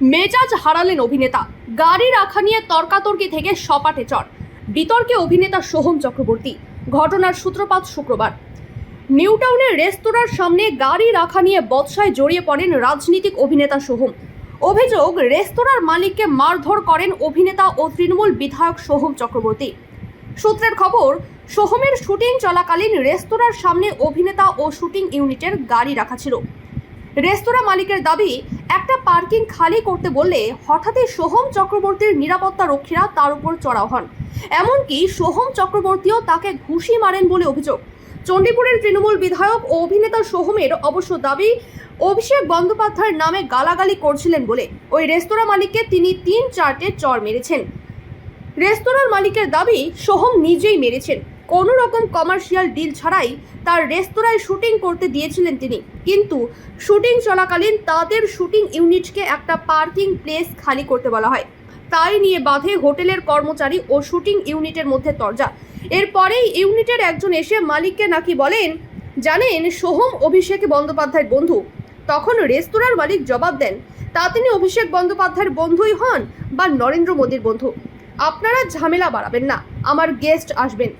মেজাজ হারালেন অভিনেতা। গাড়ি রাখা নিয়ে তর্কাতর্কি থেকে সপাটে চড় বিতর্কে অভিনেতা সোহম চক্রবর্তী। ঘটনার সূত্রপাত শুক্রবার। নিউটাউনের রেস্তোরাঁর সামনে গাড়ি রাখা নিয়ে বৎসায় জড়িয়ে পড়েন রাজনীতিক অভিনেতা সোহম। অভিযোগ, রেস্তোরাঁর মালিককে মারধর করেন অভিনেতা ও তৃণমূল বিধায়ক সোহম চক্রবর্তী। সূত্রের খবর, সোহমের শুটিং চলাকালীন রেস্তোরাঁর সামনে অভিনেতা ও শুটিং ইউনিটের গাড়ি রাখা ছিল। রেস্তোরাঁ মালিকের দাবি একটা পার্কিং খালি করতে বললে হঠাৎই সোহম চক্রবর্তীর নিরাপত্তা রক্ষীরা তার উপর চড়াও হন। এমনকি সোহম চক্রবর্তীও তাকে ঘুষি মারেন বলে অভিযোগ। চণ্ডীপুরের তৃণমূল বিধায়ক ও অভিনেতা সোহমের অবশ্য দাবি, অভিষেক বন্দ্যোপাধ্যায়ের নামে গালাগালি করছিলেন বলে। ওই রেস্তোরাঁ মালিককে তিনি তিন চারটে চর মেরেছেন। রেস্তোরাঁর মালিকের দাবি, সোহম নিজেই মেরেছেন। কোনো রকম কমার্শিয়াল ডিল ছাড়াই তার রেস্তোরাঁয় শুটিং করতে দিয়েছিলেন তিনি। কিন্তু শুটিং চলাকালীন তাদের শুটিং ইউনিটকে একটা পার্কিং প্লেস খালি করতে বলা হয়। তাই নিয়ে বাঁধে হোটেলের কর্মচারী ও শুটিং ইউনিটের মধ্যে তরজা। এরপরেই ইউনিটের একজন এসে মালিককে নাকি বলেন, জানেন, সোহম অভিষেক বন্দ্যোপাধ্যায়ের বন্ধু। তখন রেস্তোরাঁর মালিক জবাব দেন, তা তিনি অভিষেক বন্দ্যোপাধ্যায়ের বন্ধুই হন বা নরেন্দ্র মোদীর বন্ধু। আপনারা ঝামেলা বাড়াবেন না, আমার গেস্ট আসবেন।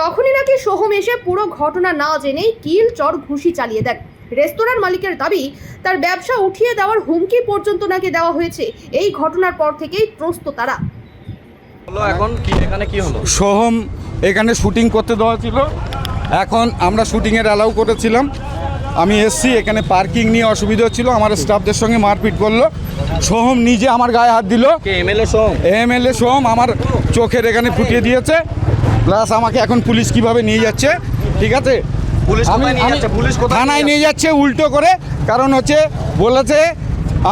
তখনই নাকি সোহম এসে পুরো ঘটনা না জেনেই কিল চর ঘুষি চালিয়ে দেন। রেস্তোরাঁর মালিকের দাবি তার ব্যবসা উঠিয়ে দেওয়ার হুমকি পর্যন্ত নাকি দেওয়া হয়েছে এই ঘটনার পর থেকেই ত্রস্ত তারা। হলো এখন কি এখানে কি হলো? সোহম এখানে শুটিং করতে দেওয়া ছিল। এখন আমরা শুটিংয়ের অ্যালাউ করেছিলাম। আমি এসছি এখানে পার্কিং নিয়ে অসুবিধা হচ্ছিল আমার স্টাফদের সঙ্গে মারপিট করল। সোহম নিজে আমার গায়ে হাত দিল। কে এমএলএ সোম এমএলএ সোহম আমার চোখের এখানে ফুটিয়ে দিয়েছে। প্লাস আমাকে এখন পুলিশ কীভাবে নিয়ে যাচ্ছে ঠিক আছে? পুলিশ পুলিশ থানায় নিয়ে যাচ্ছে? উল্টো করে। কারণ হচ্ছে বলেছে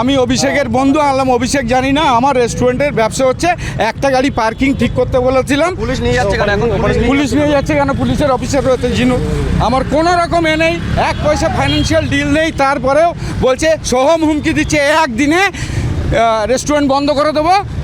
আমি অভিষেকের বন্ধু আনলাম অভিষেক জানি না আমার রেস্টুরেন্টের ব্যবসা হচ্ছে একটা গাড়ি পার্কিং ঠিক করতে বলেছিলাম। পুলিশ নিয়ে যাচ্ছে কেন? এখন পুলিশ নিয়ে পুলিশ নিয়ে যাচ্ছে কেন? পুলিশের অফিসার রয়েছে জিনু। আমার কোনো রকম এ নেই এক পয়সা ফাইন্যান্সিয়াল ডিল নেই তারপরেও বলছে সোহম হুমকি দিচ্ছে একদিনে রেস্টুরেন্ট বন্ধ করে দেবো।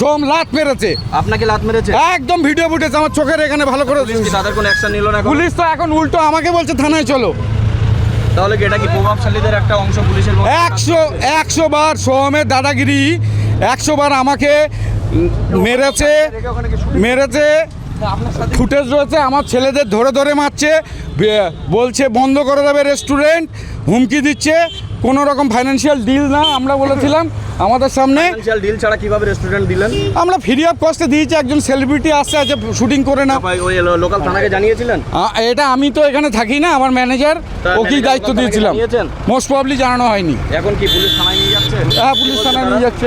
সোম লাত মেরেছে। আপনাকে লাত মেরেছে? একদম ভিডিও ফুটেজ আমার চোখের এখানে ভালো করে তাদের কোনো অ্যাকশন নিল না? পুলিশ তো এখন উল্টো আমাকে বলছে থানায় চলো। তাহলে এটা কি প্রভাবশালীদের একটা অংশ পুলিশের একশো একশো বার সোহমের দাদাগিরি একশো বার আমাকে মেরেছে মেরেছে ফুটেজ রয়েছে আমার ছেলেদের ধরে ধরে মারছে বলছে বন্ধ করে দেবে রেস্টুরেন্ট হুমকি দিচ্ছে কোনো রকম ফাইন্যান্সিয়াল ডিল না আমরা বলেছিলাম আমাদের সামনে। ফাইন্যান্সিয়াল ডিল ছাড়া কীভাবে রেস্টুরেন্ট দিলেন? আমরা ফ্রি অফ কস্টে দিয়েছি একজন সেলিব্রিটি আসছে আছে শুটিং করে না। ওই লোকাল থানাকে জানিয়েছিলেন? এটা আমি তো এখানে থাকি না আমার ম্যানেজার ওকেই দায়িত্ব দিয়েছিলাম। মোস্ট প্রবলি জানানো হয়নি। এখন কি পুলিশ থানায় নিয়ে যাচ্ছে? হ্যাঁ পুলিশ থানায় নিয়ে যাচ্ছে।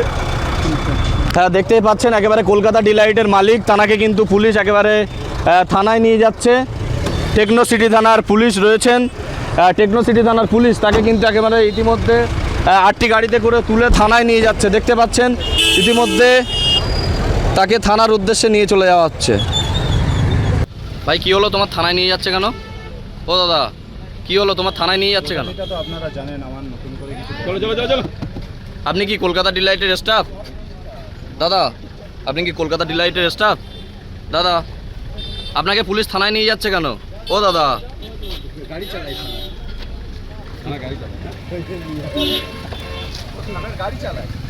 হ্যাঁ দেখতেই পাচ্ছেন একেবারে কলকাতা ডিলাইটের মালিক তানাকে কিন্তু পুলিশ একেবারে থানায় নিয়ে যাচ্ছে। টেকনো সিটি থানার পুলিশ রয়েছেন। টেকনো সিটি থানার পুলিশ তাকে কিন্তু একেবারে ইতিমধ্যে আটটি গাড়িতে করে তুলে থানায় নিয়ে যাচ্ছে। দেখতে পাচ্ছেন ইতিমধ্যে তাকে থানার উদ্দেশ্যে নিয়ে চলে যাওয়া হচ্ছে। ভাই কি হলো? তোমার থানায় নিয়ে যাচ্ছে কেন? ও দাদা কি হলো? তোমার থানায় নিয়ে যাচ্ছে কেন? আপনি কি কলকাতা ডিলাইটের স্টাফ দাদা আপনি কি কলকাতা ডিলাইটের স্টাফ দাদা আপনাকে পুলিশ থানায় নিয়ে যাচ্ছে কেন? ও দাদা। গাড়ি চালাই गाड़ी चला। गाड़ी चला।